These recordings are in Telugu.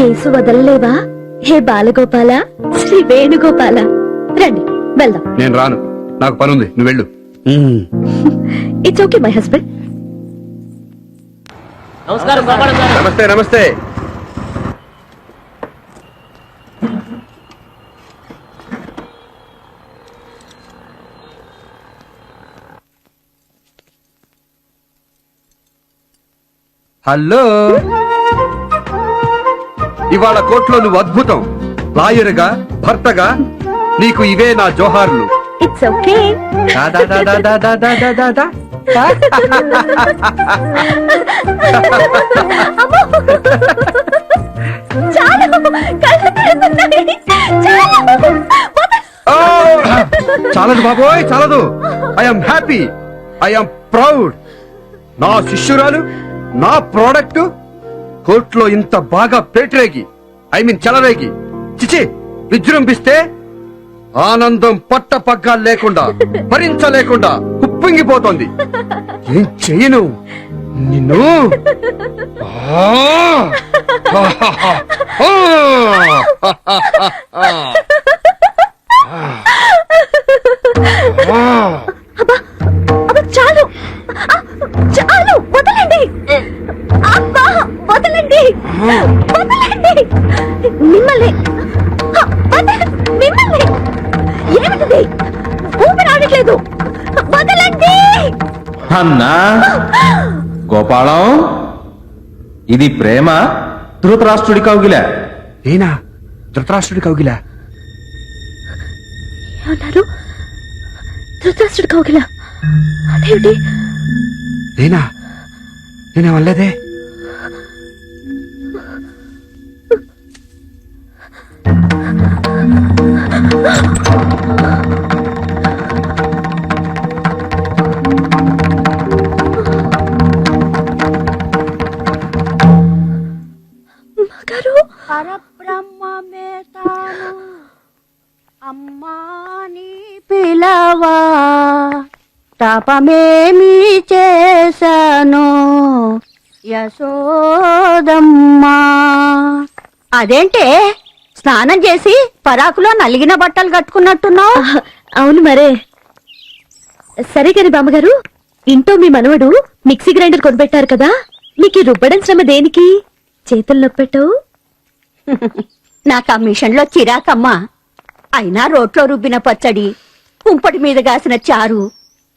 కేసు వదలలేవా? హే బాలగోపాల శ్రీ వేణుగోపాల. రండి వెళ్దాం. నేను రాను. నాకు పనుంది. నువ్వు వెళ్ళు. ఇట్స్ ఓకే మై హస్బెండ్ నమస్కారం గోపాలం గారు నమస్తే నమస్తే. హలో. ఇవాళ కోర్టులో నువ్వు అద్భుతం. లాయరుగా భర్తగా నీకు ఇవే నా జోహార్లు. చాలదు బాబోయ్ చాలదు. ఐఎమ్ హ్యాపీ ఐఎమ్ ప్రౌడ్ నా శిష్యురాలు నా ప్రోడక్ట్ కోర్టులో ఇంత బాగా పేటరేగి ఐ మీన్ చెలరేగి చిచి విజృంభిస్తే ఆనందం పట్ట పగ్గాలు లేకుండా భరించలేకుండా ఉప్పొంగిపోతోంది ఏం చెయ్యను? నిన్ను? ఆ! అన్నా? గోపాలం ఇది ప్రేమ? ధృతరాష్ట్రుడి కౌగిల. నేనా ధృతరాష్ట్రుడి కౌగిలా. ఏమన్నారు ధృతరాష్ట్రుడు కౌగిల. అదేమిటి? నేనా? నేనే వల్లేదే గారు పిలవా తపమేమి చేశాను? యశోదమ్మా. అదేంటే స్నానం చేసి పరాకులో నలిగిన బట్టలు కట్టుకున్నట్టున్నావు? అవును మరే. సరే కాని బామ్మగారు ఇంట్లో మీ మనవడు మిక్సీ గ్రైండర్ కొనిపెట్టారు కదా మీకు ఈ రుబ్బడం శ్రమ దేనికి? చేతులు నొప్పెట్టవు? నాకు ఆ మిషన్లో చిరాకమ్మా. అయినా రోట్లో రుబ్బిన పచ్చడి కుంపటి మీద కాసిన చారు.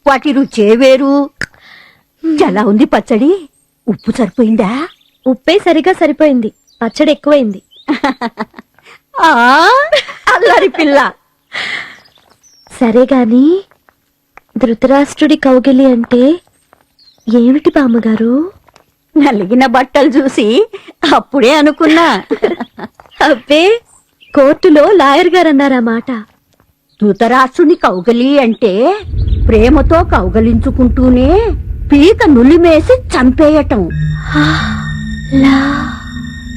వాటి రుచే వేరు. ఎలా ఉంది పచ్చడి? ఉప్పు సరిపోయిందా? ఉప్పే సరిగా సరిపోయింది. పచ్చడి ఎక్కువైంది. ఆ? అల్లరి పిల్ల. సరే గాని ధృతరాష్ట్రుడి కౌగిలి అంటే ఏమిటి బామ్మగారు? నలిగిన బట్టలు చూసి అప్పుడే అనుకున్నా. అబ్బే కోర్టులో లాయర్ గారు అన్నారు మాట. ధృతరాష్ట్రుని కౌగలి అంటే ప్రేమతో కౌగలించుకుంటూనే పీక నులిమేసి చంపేయటం. లా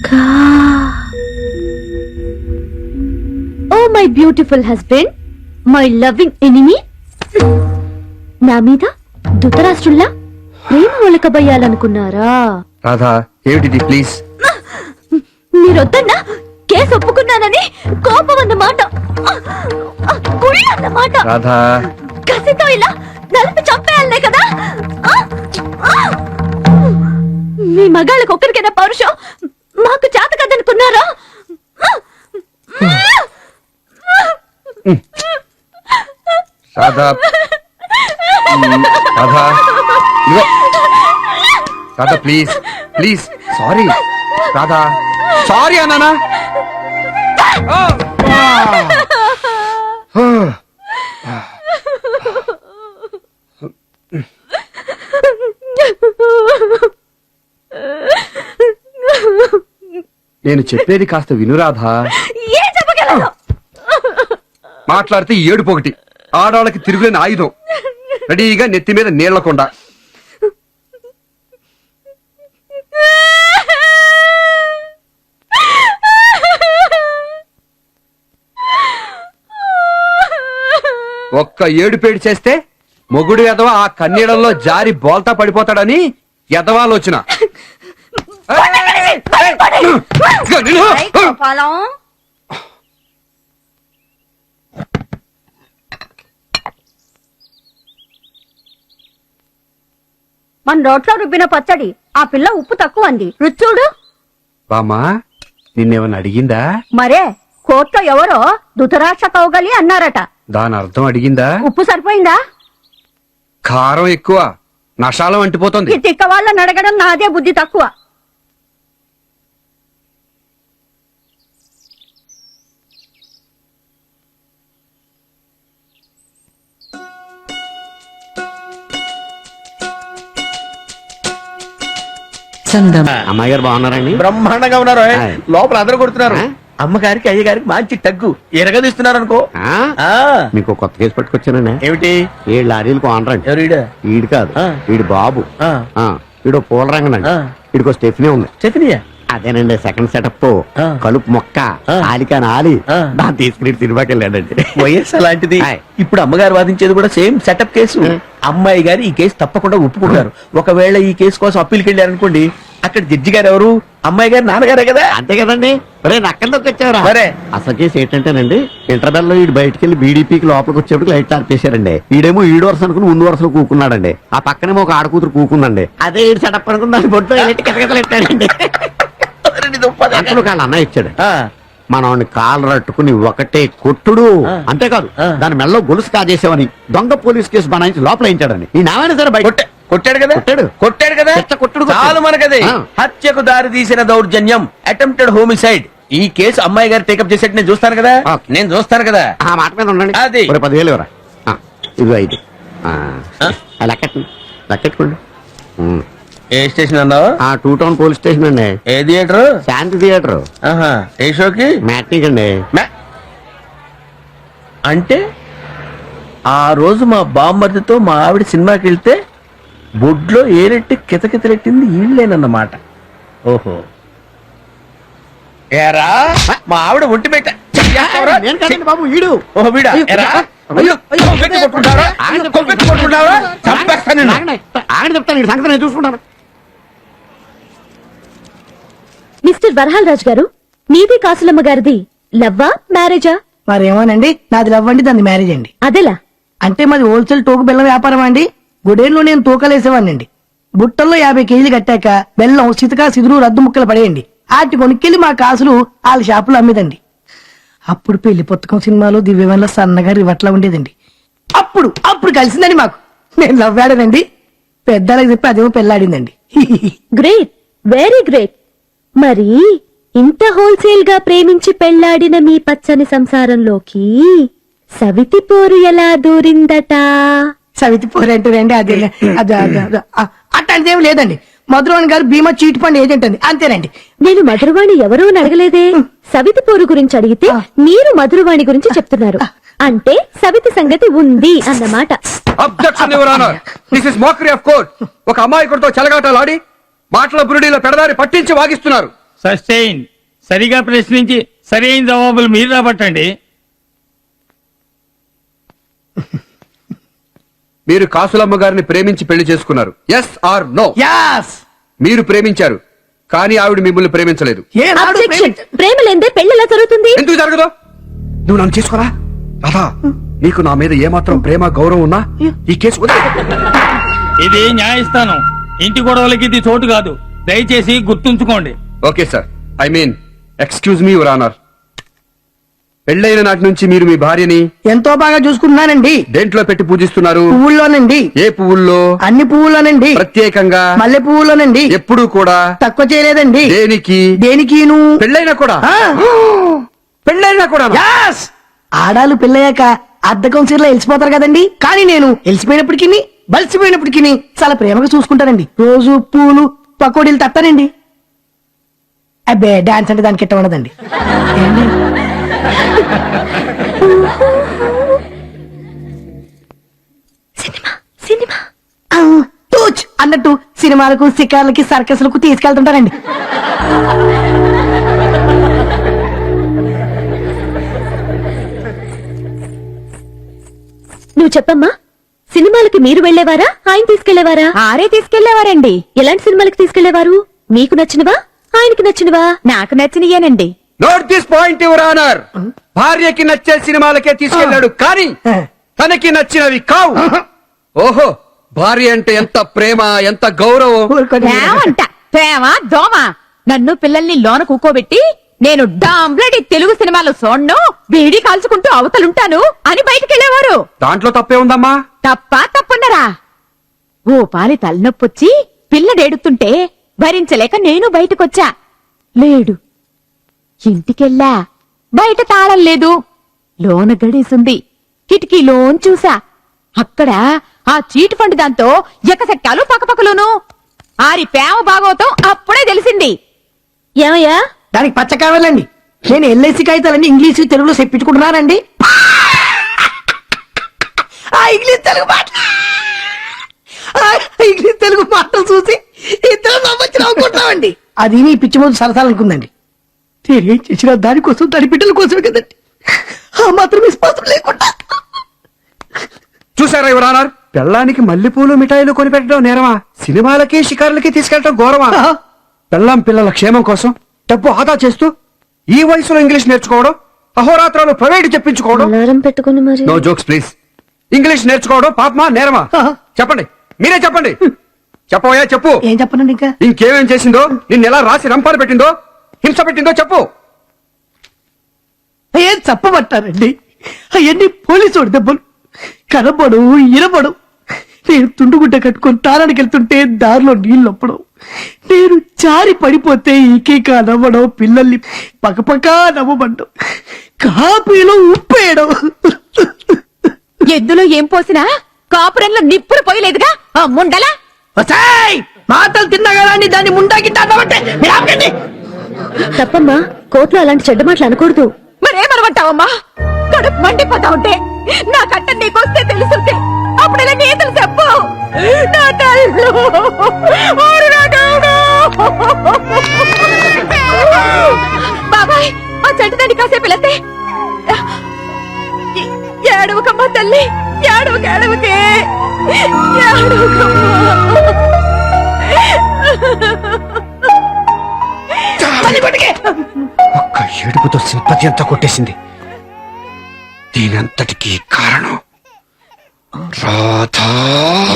కా ఓ my beautiful husband my loving enemy. నా మీద ధృతరాష్ట్రుల్లా ప్రేమ ఒలకబయ్యాలనుకున్నారా? రాధా ఏమిటిది ప్లీజ్? మీరొద్దన్నా కేసు ఒప్పుకున్నానని కోపం అన్నమాట రాధా. కసితో ఇలా నలిపి చంపేయాలనే కదా! మీ మగాళ్ళకి ఒక్కరికైనా పౌరుషం మాకు చేత కదనుకున్నారా? రాధా. మ్, రాధా. ఇదిగో. Radha please please sorry Radha. Sorry అన్నానా! నేను చెప్పేది కాస్త విను రాధా. ఏం చెప్పగలను? మాట్లాడితే ఏడుపు ఒకటి. ఆడవాళ్ళకి తిరుగులేని ఆయుధం. రెడీగా నెత్తి మీద నీళ్ళకొండ ఒక్క ఏడుపేడు చేస్తే మొగుడు ఎదవ ఆ కన్నీడంలో జారి బోల్తా పడిపోతాడని ఎదవాలోచన. ఏయ్, గోపాలం. మన రోట్లో రుబ్బిన పచ్చడి ఆ పిల్ల ఉప్పు తక్కువ అంది రుచూడు బామ్మా నిన్నేమన్నా అడిగిందా? మరే కోర్టులో ఎవరో దుతరాక్ష కౌగలి అన్నారట. దాని అర్థం అడిగిందా? ఉప్పు సరిపోయిందా? కారం ఎక్కువ. నషాలం అంటిపోతుంది. ఈ తిక్క వాళ్ళని అడగడం నాదే బుద్ధి తక్కువ. అమ్మాయి గారు బాగున్నారండి? బ్రహ్మాండంగా ఉన్నారు. ఆయ్. లోపల అందరూ కొడుతున్నారు. ఆ? అమ్మగారికి అయ్యగారికి మంచి తగ్గు ఎరగదీస్తున్నారు అనుకో ఆ? ఆ. మీకు కొత్త కేసు పట్టుకొచ్చానండి ఏమిటి? ఏడు లారీలకు ఆనరండి ఎవరు ఈడ? కాదు. ఆ. ఈడు బాబు. ఆ. ఆ, ఈడు పూల రంగనండి ఆ. స్టెఫ్నీ ఉంది. చెప్పినయా అదేనండి సెకండ్ సెటప్ ఆ. కలుపు మొక్క ఆ. ఆలికాని ఆలి. ఆ. దాన్ని తీసుకుని సినిమాకి వెళ్ళాడండి. వయస్సు అలాంటిది. ఇప్పుడు అమ్మగారు వాదించేది కూడా సేమ్ సెటప్ కేసు. అమ్మాయి గారు ఈ కేసు తప్పకుండా ఒప్పుకుంటారు. ఒకవేళ ఈ కేసు కోసం అప్పీల్కి వెళ్ళారు అనుకోండి అక్కడ జడ్జి గారు ఎవరు? అమ్మాయి గారు నాన్నగారే కదా? అంతే కదండి. ఒరే నక్కల్లోకి వచ్చావరా మరే. అసలు కేసు ఏంటంటేనండి ఇంటర్వెల్లో ఈడు బయటికి వెళ్ళి బీడీపీకి లోపలికి వచ్చేప్పుడు లైట్ ఆర్పేశారండి ఈడేమో ఈడు వరుస అనుకుని ముందు వరుసలో కూకున్నాడండి. ఆ పక్కనేమో ఒక ఆడకూతురు కూకుందండి. అదే ఈడు సెటప్ అనుకుని దాని బొట్టు కిటకిటలెట్టాడండి అన్న ఇచ్చాడు. మనవాడిని కాలు రట్టుకుని ఒకటే కొట్టుడు. అంతేకాదు. దాని మెల్లో గొలుసు కాజేసావని దొంగ పోలీస్ కేసు బనాయించి లోపల వేయించాడని. ఈ నావైనా సరే బయట కొట్టాడు కదా? కొట్టాడు. కదా. చాలు మనకది. హత్యకు దారి తీసిన దౌర్జన్యం అటెంప్టెడ్ హోమిసైడ్ ఈ కేసు అమ్మాయి గారు టేకప్ చేసేట్టు నేను చూస్తాను కదా. నేను చూస్తాను కదా? ఆ మాట మీద ఉండండి. అది. పదివేలు ఇవ్వరా ఆ, ఇదిగో ఐదు. లెక్కెట్టుకోండి. ఏ స్టేషన్ అన్నావు? ఆ టూ టౌన్ పోలీస్ స్టేషన్ అండి. ఏ థియేటర్? శాంతి థియేటర్. ఏ షోకి? మ్యాట్నిక్ అండి. అంటే ఆ రోజు మా బామ్మర్దితో మా ఆవిడ సినిమాకి వెళ్తే బొడ్లో ఏరెట్టి కితకితలెట్టింది ఈళ్ళేనన్నమాట. ఓహో. ఏరా? మా ఆవిడ ఒంటి పెట్ట నేను కాదండి బాబు ఈడు ఓహో వీడా? అయ్యో? చంపేస్తాను. ఆగండి, చెప్తాను ఈ సంగతి నేను చూసుకుంటాను. మిస్టర్ వరహాల్ రాజ్ గారు మీది కాసులమ్మ గారిది లవ్వా మ్యారేజా? మరేమోనండి నాది లవ్ అండి దాన్ని మ్యారేజ్ అండి. అదెలా? అంటే మాది హోల్సేల్ తూక బెల్లం వ్యాపారం అండి? గుడేన్లో నేను తూకలేసేవాడినండి బుట్టల్లో యాభై కేజీలు కట్టాక బెల్లం సితకా సిదురు రద్దు ముక్కలు పడేయండి. ఆటి కొనుక్కెళ్ళి మా కాసులు వాళ్ళ షాపులో అమ్మేదండి. అప్పుడు పెళ్ళి పుస్తకం సినిమాలో దివ్యవన్లో సన్నగా రివట్లా ఉండేదండి. అప్పుడు అప్పుడు కలిసిందండి మాకు. నేను లవ్వాడనండి ఆడానండి. పెద్దలకు చెప్పి అదేమో పెళ్ళాడిందండి. Great very great. మరి ఇంత హోల్సేల్గా ప్రేమించి పెళ్ళాడిన మీ పచ్చని సంసారంలోకి సవితి పోరు ఎలా దూరిందట? సవితి పోరంటారండి అదే అదే అదే అదే. అట్లాంటిదేం లేదండి. మధురవాణి గారు భీమా చీట్ ఫండ్ ఏజెంట్ అండి. అంతేనండి. నేను మధురవాణి ఎవరూ అడగలేదే. సవితి పోరు గురించి అడిగితే మీరు మధురవాణి గురించి చెప్తున్నారు. అంటే సవితి సంగతి ఉంది అన్నమాట. Objection your honour this is mockery of court ఒక అమాయకుడితో చెలగాటలాడి మాటల బురుడీలో పెడదారి పట్టించి వాగిస్తున్నారు. సస్టైన్ సరిగా ప్రశ్నించి సరైన జవాబులు మీరు రాబట్టండి. మీరు కాసులమ్మ గారిని ప్రేమించి పెళ్ళి చేసుకున్నారు. ఎస్ ఆర్ నో యాస్ మీరు ప్రేమించారు కానీ ఆవిడ మిమ్మల్ని ప్రేమించలేదు. ప్రేమ లేదే పెళ్ళి ఎలా జరుగుతుంది? ఎందుకు జరగదు? నువ్వు నన్ను చేసుకోరా? రాధా నీకు నా మీద ఏమాత్రం ప్రేమ గౌరవం ఉన్నా ఈ కేసు వదిలేయ్. ఇది న్యాయస్థానం. ఇంటి గొడవలకి ఇది చోటు కాదు. దయచేసి గుర్తుంచుకోండి. Okay sir. I mean excuse me your honour. పెళ్ళైన నాటి నుంచి మీరు మీ భార్యని ఎంతో బాగా చూసుకుంటున్నానండి. దేంట్లో పెట్టి పూజిస్తున్నారు? పువ్వుల్లోనండి. ఏ పువ్వుల్లో? అన్ని పువ్వుల్లోనండి. ప్రత్యేకంగా? మల్లె పువ్వుల్లోనండి. ఎప్పుడు కూడా? తక్కువ చేయలేదండి. దేనికి? దేనికిను? పెళ్ళైనా కూడా? పెళ్ళైనా కూడా ఆడాలు పెళ్ళయ్యాక అద్దకం చీరలో వెలిసిపోతారు కదండి. కానీ నేను వెలిసిపోయినప్పటికీ బలిసిపోయినప్పటికీ చాలా ప్రేమగా చూసుకుంటానండి. రోజు పూలు పకోడీలు తట్టానండి అబ్బే డాన్స్ అంటే దానికి ఎట్ట ఉండదండి? Cinema cinema. అన్నట్టు సినిమాలకు షికార్లకి సర్కస్లకు తీసుకెళ్తుంటారండి. నువ్వు చెప్పమ్మా సినిమాలకి మీరు వెళ్ళేవారా ఆయన తీసుకెళ్ళేవారా? ఆరే తీసుకెళ్ళేవారండి. ఎలాంటి సినిమాలకి తీసుకెళ్ళేవారు? మీకు నచ్చినవా? ఆయనకి నచ్చినవా? నాకు నచ్చినయేనండి. Note this point your honour భార్యకి నచ్చే సినిమాలకే తీసుకెళ్ళాడు కానీ తనకి నచ్చినవి కావు. ఓహో భార్య అంటే ఎంత ప్రేమ ఎంత గౌరవం. ప్రేమ దోమ. నన్ను పిల్లల్ని లోన కూకోబెట్టి నేను డాంబ్లడి తెలుగు సినిమాలు చూడను బీడీ కాల్చుకుంటూ అవతలుంటాను అని బయటికెళ్ళేవారు దాంట్లో తప్పే ఉందమ్మా? తప్ప తప్పున్నరా ఓ పాలి తలనొప్పొచ్చి పిల్లడేడుతుంటే భరించలేక నేను బయటకొచ్చా. లేడు. ఇంటికెళ్ళా. బయట తాళం లేదు. లోన గడేసుంది. కిటికీలోన్ చూసా. అక్కడ ఆ చీట్ ఫండ్ దాంతో ఎకసెక్కాలు పక్కపక్కలోను. ఆరి ప్రేమ భాగవతం అప్పుడే తెలిసింది. ఏమయ్యా? దానికి పచ్చ కావాలండి. నేను ఎల్ఐసి కాగితాలన్నీ ఇంగ్లీష్ తెలుగులో చెప్పించుకుంటున్నానండి ఆ ఇంగ్లీష్ తెలుగు మాట ఆ ఇంగ్లీష్ తెలుగు మాటలు చూసి ఇద్దరు నమ్మచ్చి నవ్వుకుంటున్నామండి. అది నీ పిచ్చి ముందు సరసాలనుకుందండి. నేనేం చేసిన దానికోసం దాని బిడ్డల కోసమే కదండి. ఆ మాత్రం విశ్వాసం లేకుండా. చూసారా యువర్ ఆనర్? పెళ్ళానికి మల్లెపూలు మిఠాయిలు కొనిపెట్టడం నేరమా? సినిమాలకి షికారులకి తీసుకెళ్ళడం గౌరవా. పెళ్ళాం పిల్లల క్షేమం కోసం డబ్బు ఆదా చేస్తూ ఈ వయసులో ఇంగ్లీష్ నేర్చుకోవడం అహోరాత్రాలు ప్రైవేట్ చెప్పించుకోవడం. అలారం పెట్టుకుని మరి. నో జోక్స్ ప్లీజ్ ఇంగ్లీష్ నేర్చుకోవడం పాపమా నేరమా. చెప్పండి. మీరే చెప్పండి. చెప్పవయ్యా చెప్పు. ఏం చెప్పనండి ఇంకా? ఇంకేమేం చేసిందో నిన్ను ఎలా రాసి రంపాలు పెట్టిందో హింస పెట్టిందో చెప్పు. ఏం చెప్పమంటారండి. అవన్నీ పోలీసు దెబ్బలు. కనబడు ఇరబడు నేను తుండుగుడ్డ కట్టుకొని తారానికి వెళ్తుంటే దారిలో నీళ్ళు ఒప్పడం నేను జారి పడిపోతే ఈకేక నవ్వడం పిల్లల్ని పక్కపక్క నవ్వబడ్డం కాపీలో ఉప్పేయడం. ఎద్దులో ఏం పోసినా కాపురంలో నిప్పులు పోయలేదుగా? ఆ ముండలా? వసాయ్! మాటలు తిన్నా కదా దాన్ని ముండాకి. తప్పమ్మా కోర్టులో అలాంటి చెడ్డ మాటలు అనకూడదు. మరేమనమంటావమ్మా? కడుపు మండిపోతా ఉంటే నా కట్ట నీకొస్తే తెలుసుంటే అప్పుడెలా నీతులు చెప్పు. నా తల్లు బాబాయ్ ఆ చెట్టుదాన్ని కాసేపు వెళతే. ఏడవకమ్మా తల్లి ఏడవక ఏడవకే. ఏడవకమ్మా. ఒక్క ఏడుపుతో సింపతి అంతా కొట్టేసింది. దీనంతటికీ కారణం రాధా.